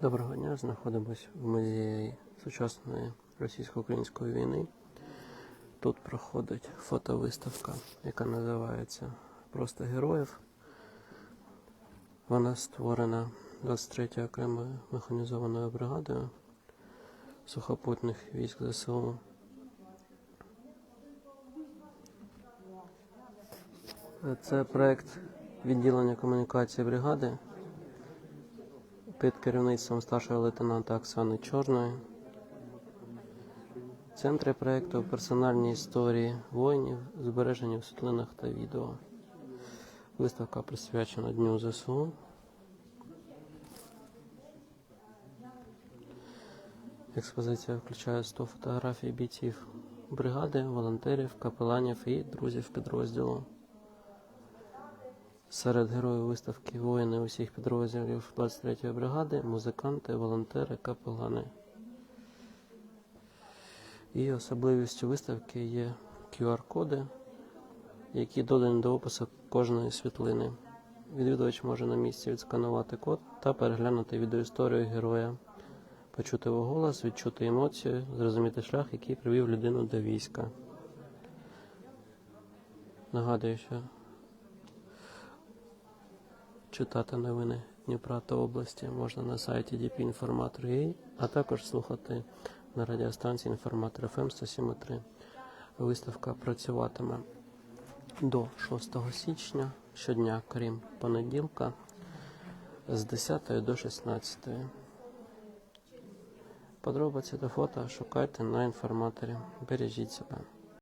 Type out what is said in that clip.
Доброго дня, знаходимося в музеї сучасної російсько-української війни. Тут проходить фотовиставка, яка називається Просто героїв. Вона створена 23-ю окремою механізованою бригадою сухопутних військ ЗСУ. Це проект відділення комунікації бригади під керівництвом старшого лейтенанта Оксани Чорної. Центри проєкту персональні історії воїнів, збережені в світлинах та відео. Виставка присвячена Дню ЗСУ. Експозиція включає 100 фотографій бійців бригади, волонтерів, капеланів і друзів підрозділу. Серед героїв виставки воїни усіх підрозділів 23-ї бригади, музиканти, волонтери, капелани. І особливістю виставки є QR-коди, які додані до опису кожної світлини. Відвідувач може на місці відсканувати код та переглянути відеоісторію героя, почути його голос, відчути емоцію, зрозуміти шлях, який привів людину до війська. Нагадую, що читати новини Дніпра та області можна на сайті dpinformator.ua, а також слухати на радіостанції Інформатор FM 107.3. Виставка працюватиме до 6 січня щодня, крім понеділка, з 10 до 16. Подробиці та фото шукайте на інформаторі. Бережіть себе.